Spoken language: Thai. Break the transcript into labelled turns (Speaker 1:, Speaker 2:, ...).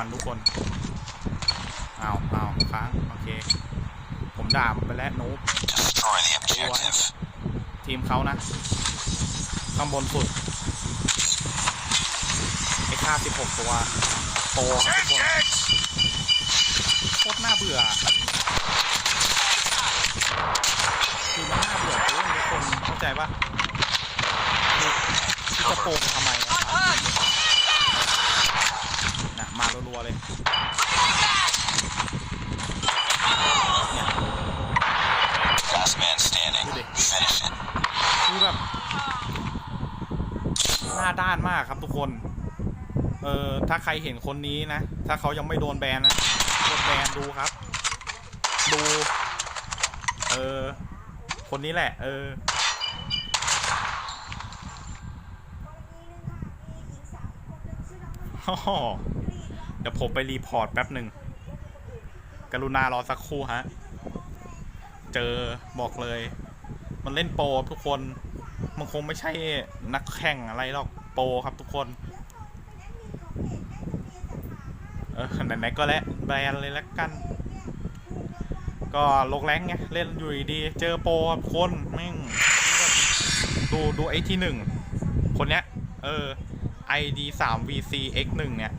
Speaker 1: มันทุกคนเอาเอาค้างโอเค ผมด่ามันไปแล้วนูบทีมเขานะข้างบนสุดไอ้ค่า16ตัวโตครับทุกคนโคตรน่าเบื่อคือมันน่าเบื่อทุกคนเข้าใจปะจะโปงทำไมอะนะมารัวๆ เลยเนี่ย
Speaker 2: Last man standing.
Speaker 1: Really?
Speaker 2: Finish it.
Speaker 1: คือแบบหน้าด้านมากครับทุกคน เออถ้าใครเห็นคนนี้นะ ถ้าเขายังไม่โดนแบนนะกดแบนดูครับ ดู เออ คนนี้แหละ เออฮ่อ เดี๋ยวผมไปรีพอร์ตแป๊บหนึ่งกรุณารอสักครู่ฮะ เจอบอกเลย มันเล่นโปรทุกคน มันคงไม่ใช่นักแข่งอะไรหรอกโปรครับทุกคน เออไหนๆก็แล้วแบนเลยละกัน ก็ลงแรงไงเล่นอยู่ดี เจอโปรครับคนแม่งดูดูไอ้ที่หนึ่งคนเนี้ย เออ ID 3 VC X 1เนี่ย